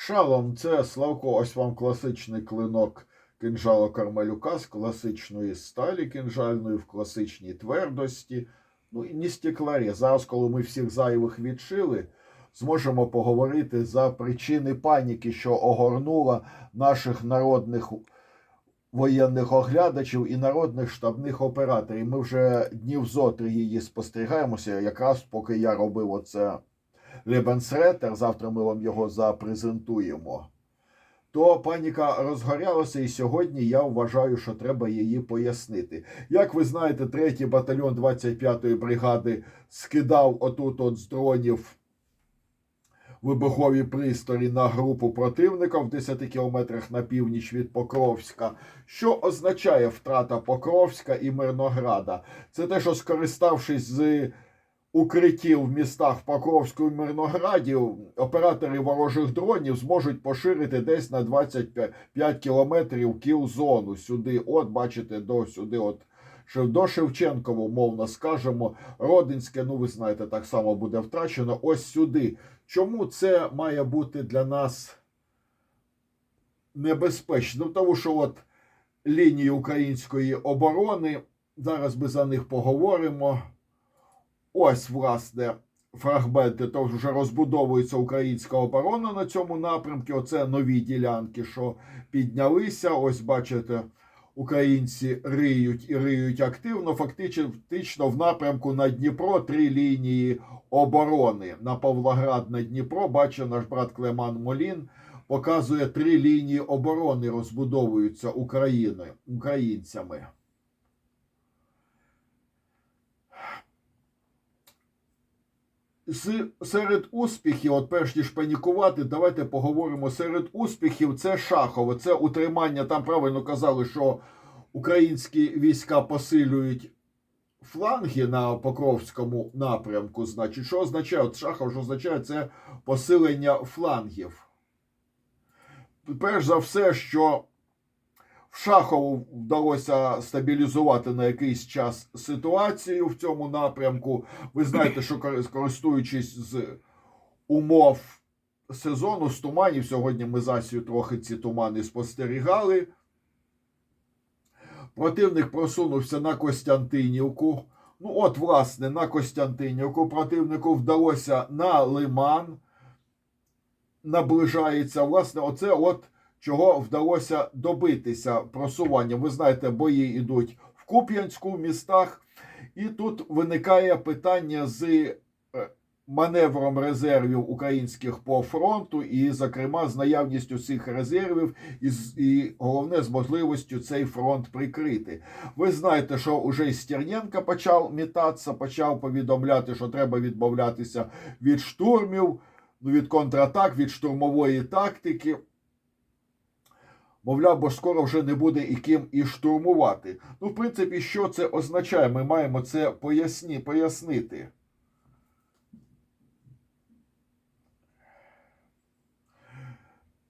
Шалом, це Славко, ось вам класичний клинок кинжала Кармелюка з класичної сталі кинжальної в класичній твердості. Ну і не стекларі. Зараз, коли ми всіх зайвих відшили, зможемо поговорити за причини паніки, що огорнула наших народних воєнних оглядачів і народних штабних операторів. Ми вже днів зотри її спостерігаємося, якраз поки я робив оце Лебенсретер, завтра ми вам його запрезентуємо. То паніка розгорялася, і сьогодні я вважаю, що треба її пояснити. Як ви знаєте, третій батальйон 25-ї бригади скидав отут от з дронів вибухові пристрої на групу противника в 10 кілометрах на північ від Покровська, що означає втрата Покровська і Мирнограда. Це те, що скориставшись з укриттів в містах Покровську і Мирнограді, оператори ворожих дронів зможуть поширити десь на 25 кілометрів кіл-зону сюди. От, бачите, до сюди, от до Шевченкову, мовно скажемо, Родинське, ну ви знаєте, так само буде втрачено. Ось сюди. Чому це має бути для нас небезпечно? Ну, тому що от лінії української оборони, зараз ми за них поговоримо. Ось, власне, фрагменти, то вже розбудовується українська оборона на цьому напрямку. Оце нові ділянки, що піднялися. Ось, бачите, українці риють і риють активно. Фактично в напрямку на Дніпро три лінії оборони. На Павлоград на Дніпро, бачите, наш брат Клеман Молін показує три лінії оборони розбудовуються Україною, українцями. Серед успіхів, от перш ніж панікувати, давайте поговоримо. Серед успіхів це Шахове, це утримання. Там правильно казали, що українські війська посилюють фланги на Покровському напрямку. Значить, що означає? От Шахов, що означає це посилення флангів. Перш за все, що Шахову вдалося стабілізувати на якийсь час ситуацію в цьому напрямку. Ви знаєте, що користуючись з умов сезону з туманів, сьогодні ми з Асію трохи ці тумани спостерігали. Противник просунувся на Костянтинівку. Ну, от, власне, на Костянтинівку противнику вдалося на Лиман. Наближається. Власне, оце от чого вдалося добитися просування. Ви знаєте, бої йдуть в Куп'янську в містах, і тут виникає питання з маневром резервів українських по фронту, і, зокрема, з наявністю цих резервів, і, і головне з можливістю цей фронт прикрити. Ви знаєте, що уже Стерненко почав мітатися, почав повідомляти, що треба відмовлятися від штурмів, ну, від контратак, від штурмової тактики. Мовляв, бо скоро вже не буде і ким і штурмувати. Ну, в принципі, що це означає? Ми маємо це поясні, пояснити.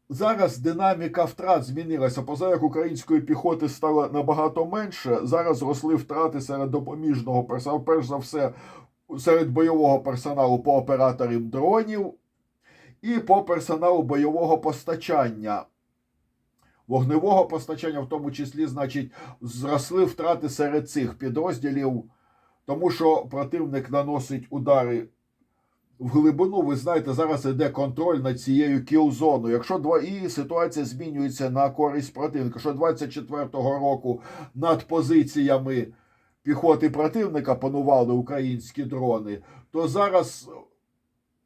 Зараз динаміка втрат змінилася. Поза як української піхоти стало набагато менше. Зараз зросли втрати серед допоміжного персоналу, перш за все, серед бойового персоналу по операторів дронів і по персоналу бойового постачання. Вогневого постачання, в тому числі, значить, зросли втрати серед цих підрозділів, тому що противник наносить удари в глибину. Ви знаєте, зараз йде контроль над цією кіл-зоною. Якщо два і ситуація змінюється на користь противника, що 24-го року над позиціями піхоти противника панували українські дрони, то зараз.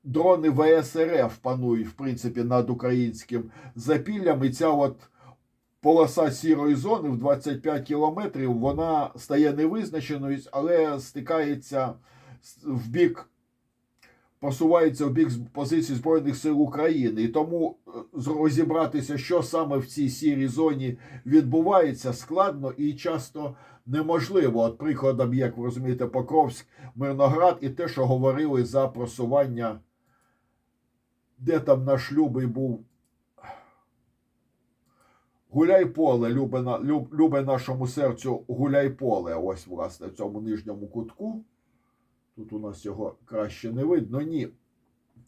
Дрони ВСРФ панують, в принципі, над українським запіллям. І ця от полоса сірої зони в 25 кілометрів вона стає невизначеною, але стикається в бік, посувається в бік позицій Збройних сил України. І тому розібратися, що саме в цій сірій зоні відбувається, складно і часто неможливо. От прикладом, як ви розумієте, Покровськ, Мирноград і те, що говорили за просування, де там наш любий був. Гуляй поле, любе, люб, любе нашому серцю гуляй поле. Ось, власне, в цьому нижньому кутку. Тут у нас його краще не видно. Ні.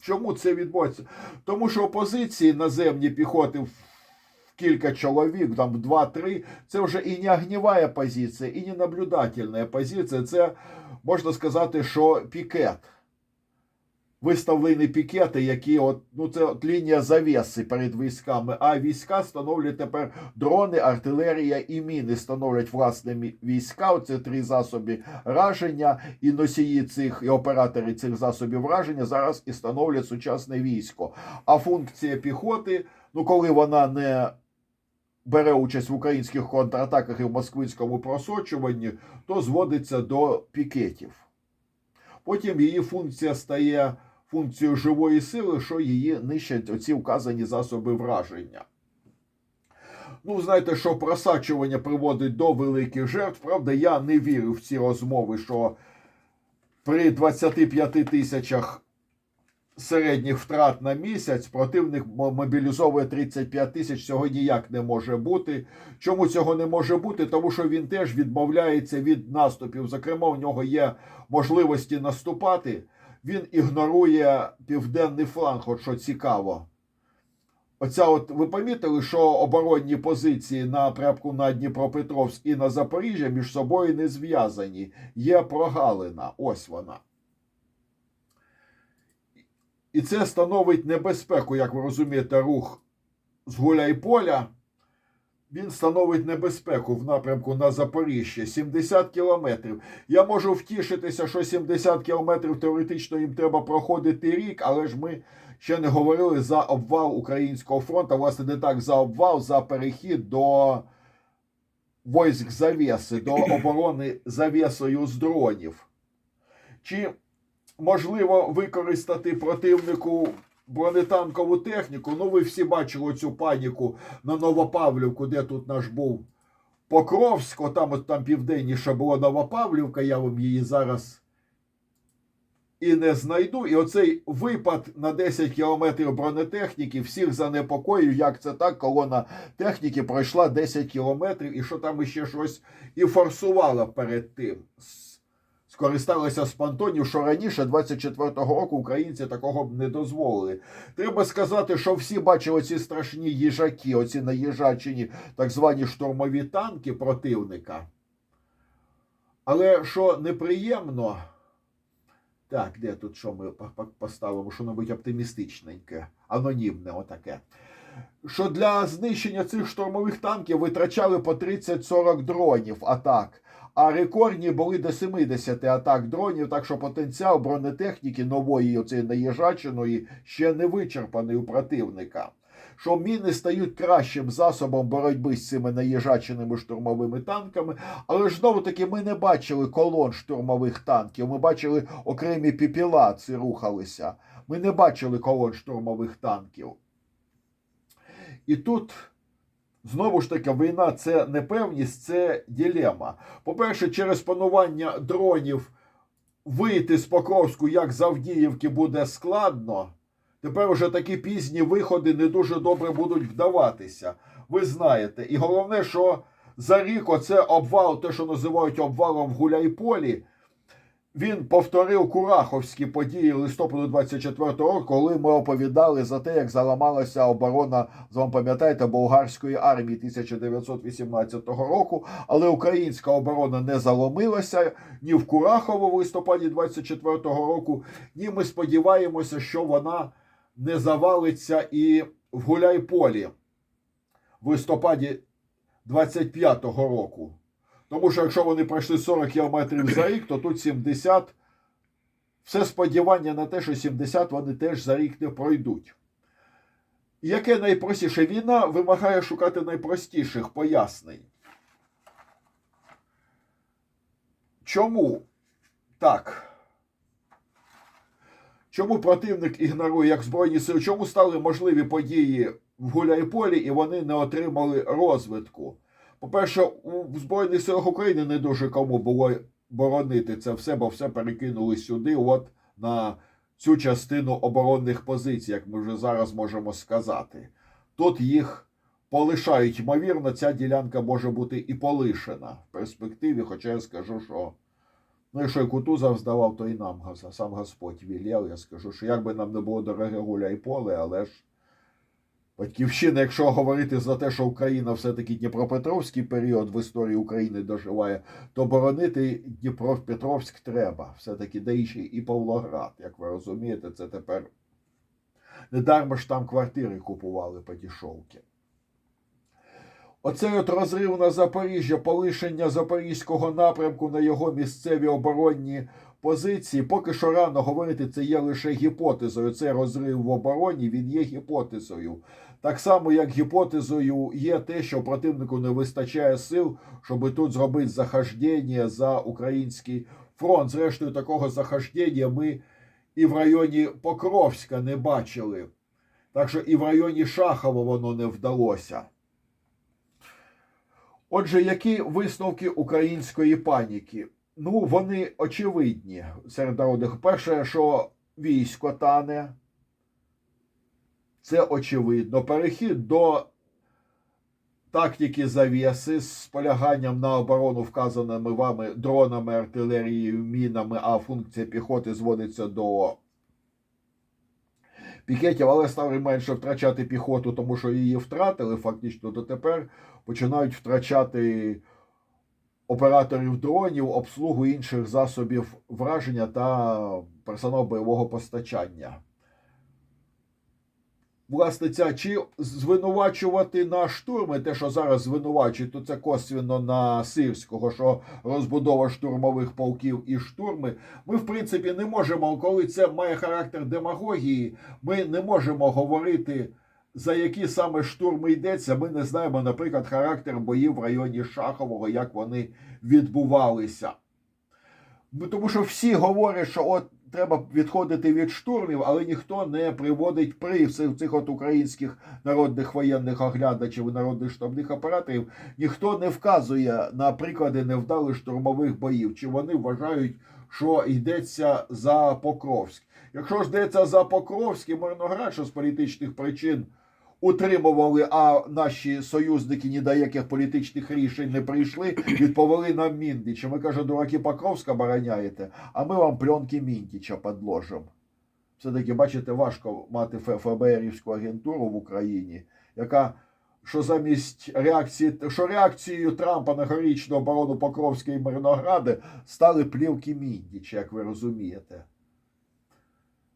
Чому це відбувається? Тому що опозиції наземні піхоти в кілька чоловік, там в два-три, це вже і не огнєва позиція, і не наблюдательна позиція. Це можна сказати, що пікет. Виставлені пікети, які от, ну це от лінія завіси перед військами. А війська становлять тепер дрони, артилерія і міни становлять власне війська. Оце три засоби враження, і носії цих і оператори цих засобів враження зараз і становлять сучасне військо. А функція піхоти, ну коли вона не бере участь в українських контратаках і в москвинському просочуванні, то зводиться до пікетів. Потім її функція стає функцією живої сили, що її нищать оці вказані засоби враження. Ну, знаєте, що просачування приводить до великих жертв. Правда, я не вірю в ці розмови, що при 25 тисячах середніх втрат на місяць противник мобілізовує 35 тисяч. Цього ніяк не може бути. Чому цього не може бути? Тому що він теж відмовляється від наступів. Зокрема, у нього є можливості наступати. Він ігнорує південний фланг, от що цікаво. Оця от ви помітили, що оборонні позиції на напрямку на Дніпропетровськ і на Запоріжжя між собою не зв'язані. Є прогалина. Ось вона. І це становить небезпеку, як ви розумієте, рух з Гуляйполя. Він становить небезпеку в напрямку на Запоріжжя 70 кілометрів. Я можу втішитися, що 70 кілометрів теоретично їм треба проходити рік, але ж ми ще не говорили за обвал українського фронту. Власне, не так за обвал, за перехід до войск завіси, до оборони завісою з дронів. Чи можливо використати противнику бронетанкову техніку? Ну, ви всі бачили цю паніку на Новопавлівку, де тут наш був Покровськ, там от там південніше була Новопавлівка, я вам її зараз і не знайду. І оцей випад на 10 кілометрів бронетехніки всіх занепокоїв, як це так, колона техніки пройшла 10 кілометрів, і що там іще щось і форсувала перед тим. Скористалися з понтонів, що раніше, 24-го року, українці такого б не дозволили. Треба сказати, що всі бачили ці страшні їжаки, оці наїжачені так звані штурмові танки противника. Але що неприємно, так, де тут що ми по- по- поставимо, що небудь оптимістичненьке, анонімне, отаке. Що для знищення цих штурмових танків витрачали по 30-40 дронів атак. А рекордні були до 70 атак дронів, так що потенціал бронетехніки нової оцієї наїжаченої ще не вичерпаний у противника. Що міни стають кращим засобом боротьби з цими наїжаченими штурмовими танками, але ж знову таки ми не бачили колон штурмових танків. Ми бачили окремі піпіла, ці рухалися. Ми не бачили колон штурмових танків. І тут знову ж таки війна це непевність, це ділема. По-перше, через панування дронів вийти з Покровську як з Авдіївки буде складно. Тепер уже такі пізні виходи не дуже добре будуть вдаватися. Ви знаєте. І головне, що за рік оце обвал, те, що називають обвалом в Гуляйполі, він повторив Кураховські події листопаду 24-го року, коли ми оповідали за те, як заламалася оборона, з вам пам'ятаєте, болгарської армії 1918 року. Але українська оборона не заломилася ні в Курахово в листопаді 24-го року, ні ми сподіваємося, що вона не завалиться і в Гуляйполі в листопаді 25-го року. Тому що якщо вони пройшли 40 кілометрів за рік, то тут 70. Все сподівання на те, що 70 вони теж за рік не пройдуть. Яке найпростіше? Війна вимагає шукати найпростіших пояснень. Чому так? Чому противник ігнорує як Збройні сили? Чому стали можливі події в Гуляйполі і вони не отримали розвитку? По-перше, у Збройних силах України не дуже кому було боронити це все, бо все перекинули сюди, от на цю частину оборонних позицій, як ми вже зараз можемо сказати. Тут їх полишають. Ймовірно, ця ділянка може бути і полишена в перспективі, хоча я скажу, що Ну, якщо і Кутузов здавав, то і нам сам Господь вілєв. Я скажу, що як би нам не було дороге гуля і поле, але ж Батьківщина, якщо говорити за те, що Україна все-таки Дніпропетровський період в історії України доживає, то боронити Дніпропетровськ треба. Все-таки де ще і Павлоград, як ви розумієте, це тепер не дарма ж там квартири купували по дішовки. Оцей от розрив на Запоріжжя, полишення запорізького напрямку на його місцеві оборонні позиції. Поки що рано говорити, це є лише гіпотезою. Цей розрив в обороні він є гіпотезою. Так само, як гіпотезою є те, що противнику не вистачає сил, щоб тут зробити захождення за український фронт. Зрештою, такого захождення ми і в районі Покровська не бачили. Так що і в районі Шахова воно не вдалося. Отже, які висновки української паніки? Ну, вони очевидні серед народних. Перше, що військо тане, це очевидно. Перехід до тактики завіси з поляганням на оборону вказаними вами дронами, артилерією, мінами, а функція піхоти зводиться до пікетів, але стали менше втрачати піхоту, тому що її втратили фактично, то тепер починають втрачати операторів дронів, обслугу інших засобів враження та персонал бойового постачання. Власне, ця чи звинувачувати на штурми, те, що зараз звинувачують, то це косвенно на Сирського, що розбудова штурмових полків і штурми. Ми, в принципі, не можемо, коли це має характер демагогії, ми не можемо говорити, за які саме штурми йдеться. Ми не знаємо, наприклад, характер боїв в районі Шахового, як вони відбувалися. Тому що всі говорять, що от треба відходити від штурмів, але ніхто не приводить при цих от українських народних воєнних оглядачів і народних штабних операторів, ніхто не вказує на приклади невдалих штурмових боїв, чи вони вважають, що йдеться за Покровськ. Якщо ж йдеться за Покровськ і з політичних причин утримували, а наші союзники ні до яких політичних рішень не прийшли, відповіли нам Міндича. Ми каже, дураки Покровська обороняєте, а ми вам пленки Міндіча підложимо. Все-таки, бачите, важко мати ФБРівську агентуру в Україні, яка що замість реакції, що реакцією Трампа на героїчну оборону Покровська і Мирногради стали плівки Міндіча, як ви розумієте.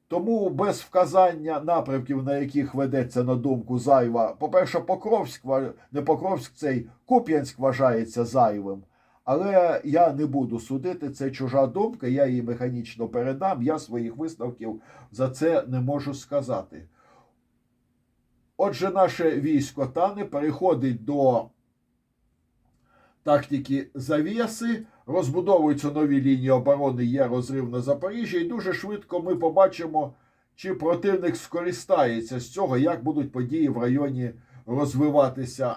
Тому без вказання напрямків, на яких ведеться на думку зайва, по-перше, Покровськ, не Покровськ, цей Куп'янськ вважається зайвим. Але я не буду судити, це чужа думка, я її механічно передам, я своїх висновків за це не можу сказати. Отже, наше військо тане переходить до тактики завіси, розбудовуються нові лінії оборони, є розрив на Запоріжжя, і дуже швидко ми побачимо, чи противник скористається з цього, як будуть події в районі розвиватися.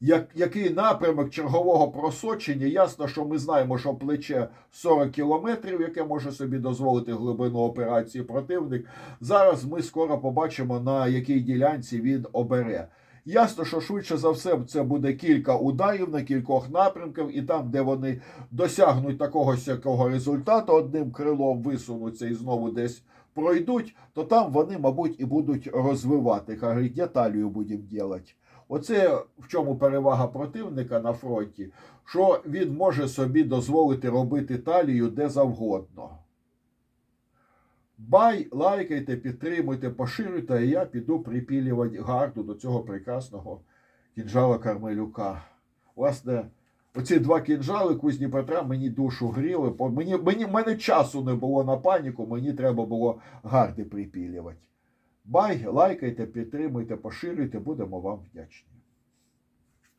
Як, який напрямок чергового просочення? Ясно, що ми знаємо, що плече 40 кілометрів, яке може собі дозволити глибину операції противник. Зараз ми скоро побачимо, на якій ділянці він обере. Ясно, що швидше за все це буде кілька ударів на кількох напрямках, і там, де вони досягнуть такого сякого результату, одним крилом висунуться і знову десь пройдуть, то там вони, мабуть, і будуть розвивати. Кажуть, деталію будемо робити. Оце в чому перевага противника на фронті, що він може собі дозволити робити талію де завгодно. Бай, лайкайте, підтримуйте, поширюйте, а я піду припілювати гарду до цього прекрасного кінжала Кармелюка. Власне, оці два кінжали кузні Петра мені душу гріли. Мені, мені, мене часу не було на паніку, мені треба було гарди припілювати. Бай, лайкайте, підтримуйте, поширюйте, будемо вам вдячні.